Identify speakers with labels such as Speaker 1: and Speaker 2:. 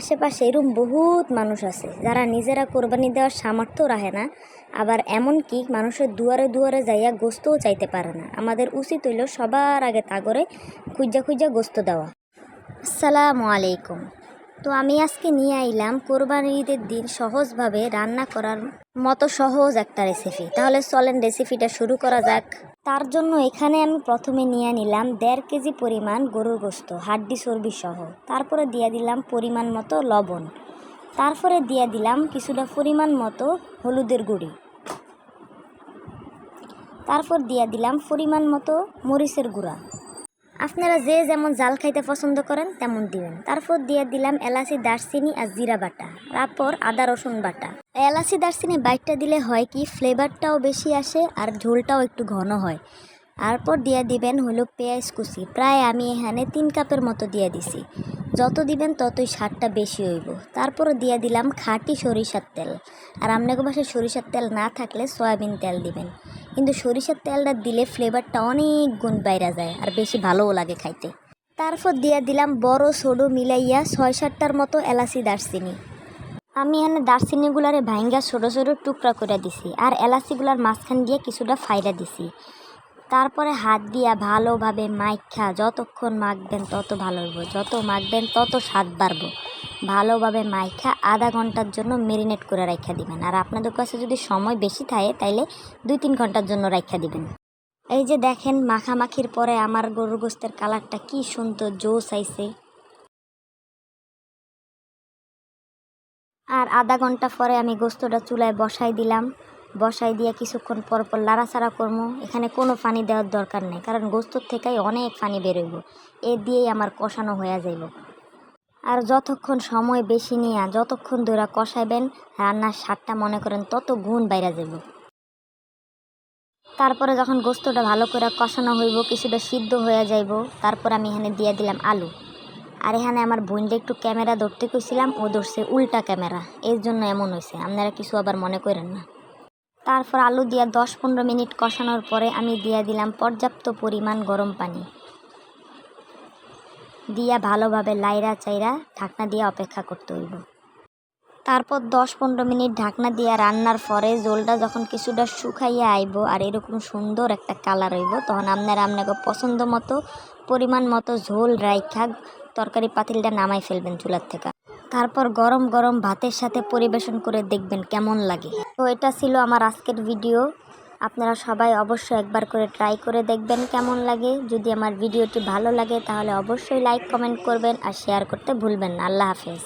Speaker 1: আশেপাশে এরকম বহুত মানুষ আছে, যারা নিজেরা কোরবানি দেওয়ার সামর্থ্য রাখে না, আবার এমন কি মানুষের দুয়ারে দুয়ারে যাইয়া গোস্তও চাইতে পারে না। আমাদের উচিত হইল সবার আগে তাগরে খুঁজা খুঁজা গোস্ত দেওয়া। আসসালামু আলাইকুম। তো আমি আজকে নিয়ে আইলাম কোরবানির ঈদের দিন সহজভাবে রান্না করার মতো সহজ একটা রেসিপি তাহলে চলেন রেসিপিটা শুরু করা যাক। তার জন্য এখানে আমি প্রথমে নিয়ে নিলাম দেড় কেজি পরিমাণ গরুর গোস্ত, হাড্ডি চর্বি সহ। তারপরে দিয়ে দিলাম পরিমাণ মতো লবণ। তারপরে দিয়ে দিলাম কিছুটা পরিমাণ মতো হলুদের গুঁড়ি। তারপর দিয়ে দিলাম পরিমাণ মতো মরিচের গুঁড়া। আপনারা যে যেমন জাল খাইতে পছন্দ করেন, তেমন দিবেন। তারপর দিয়ে দিলাম এলাচি, দারচিনি আর জিরা বাটা। তারপর আদা, রসুন বাটা। এলাচি, দারচিনি, বাইটটা দিলে হয় কি ফ্লেভারটাও বেশি আসে আর ঝোলটাও একটু ঘন হয়। তারপর দিয়ে দিবেন হলো পেঁয়াজ কুচি। প্রায় আমি এখানে তিন কাপের মতো দিয়ে দিছি। যত দিবেন ততই স্বাদটা বেশি হইব। তারপর দিয়ে দিলাম খাঁটি সরিষার তেল। আর আপনাকে বাসায় সরিষার তেল না থাকলে সয়াবিন তেল দিবেন। কিন্তু সরিষার তেলটা দিলে ফ্লেভারটা অনেক গুণ বাইরা যায় আর বেশি ভালোও লাগে খাইতে। তারপর দিয়ে দিলাম বড় সরু মিলাইয়া ছয় সাতটার মতো এলাচি দারচিনি। আমি এখানে দারচিনিগুলারে ভাইঙ্গা ছোটো ছোটো টুকরা করে দিছি। আর এলাচিগুলার মাঝখান দিয়ে কিছুটা ফাইরা দিছি। তারপরে হাত দিয়া ভালোভাবে মাইখা যতক্ষণ মাখবেন তত ভালো হইব, যত মাখবেন তত স্বাদ বাড়বো। ভালোভাবে মাইখা আধা ঘণ্টার জন্য মেরিনেট করে রাখা দিবেন। আর আপনাদের কাছে যদি সময় বেশি থাকে, তাইলে দুই তিন ঘণ্টার জন্য রাখা দিবেন। এই যে দেখেন মাখামাখির পরে আমার গরুর গোস্তের কালারটা কি সুন্দর জোস আইছে। আর আধা ঘণ্টা পরে আমি গোস্তটা চুলায় বসাই দিলাম। বসাই দিয়ে কিছুক্ষণ পর পর লাড়াচাড়া করব এখানে কোনো পানি দেওয়ার দরকার নেই, কারণ গোস্তর থেকেই অনেক পানি বেরোইব। এ দিয়েই আমার কষানো হয়ে যাইব। আর যতক্ষণ সময় বেশি নিয়ে যতক্ষণ ধরে কষাইবেন, রান্নার স্বাদটা মনে করেন তত গুণ বাইরা যাব তারপরে যখন গোস্তটা ভালো করে কষানো হইব, কিছুটা সিদ্ধ হয়ে যাইব, তারপর আমি এখানে দিয়ে দিলাম আলু। আর এখানে আমার বোনটা একটু ক্যামেরা ধরতে কইছিলাম, ও ধরছে উল্টা ক্যামেরা। এর জন্য এমন হয়েছে আপনারা কিছু আবার মনে করেন না। তারপর আলু দিয়া দশ পনেরো মিনিট কষানোর পরে আমি দিয়ে দিলাম পর্যাপ্ত পরিমাণ গরম পানি। দিয়া ভালোভাবে লাইরা চাইরা ঢাকনা দিয়ে অপেক্ষা করতে হইব। তারপর দশ পনেরো মিনিট ঢাকনা দিয়ে রান্নার পরে জোলটা যখন কিছুটা শুকাইয়া আইব আর এরকম সুন্দর একটা কালার হইব, তখন আপনারা আপনাকে পছন্দ মতো পরিমাণ মতো ঝোল রাইখা তরকারি পাতিলটা নামাই ফেলবেন চুলার থেকে। তারপর গরম গরম ভাতের সাথে পরিবেশন করে দেখবেন কেমন লাগে। তো এটা ছিল আমার আজকের ভিডিও আপনারা সবাই অবশ্যই একবার করে ট্রাই করে দেখবেন কেমন লাগে। যদি আমার ভিডিওটি ভালো লাগে তাহলে অবশ্যই লাইক কমেন্ট করবেন আর শেয়ার করতে ভুলবেন না। আল্লাহ হাফেজ।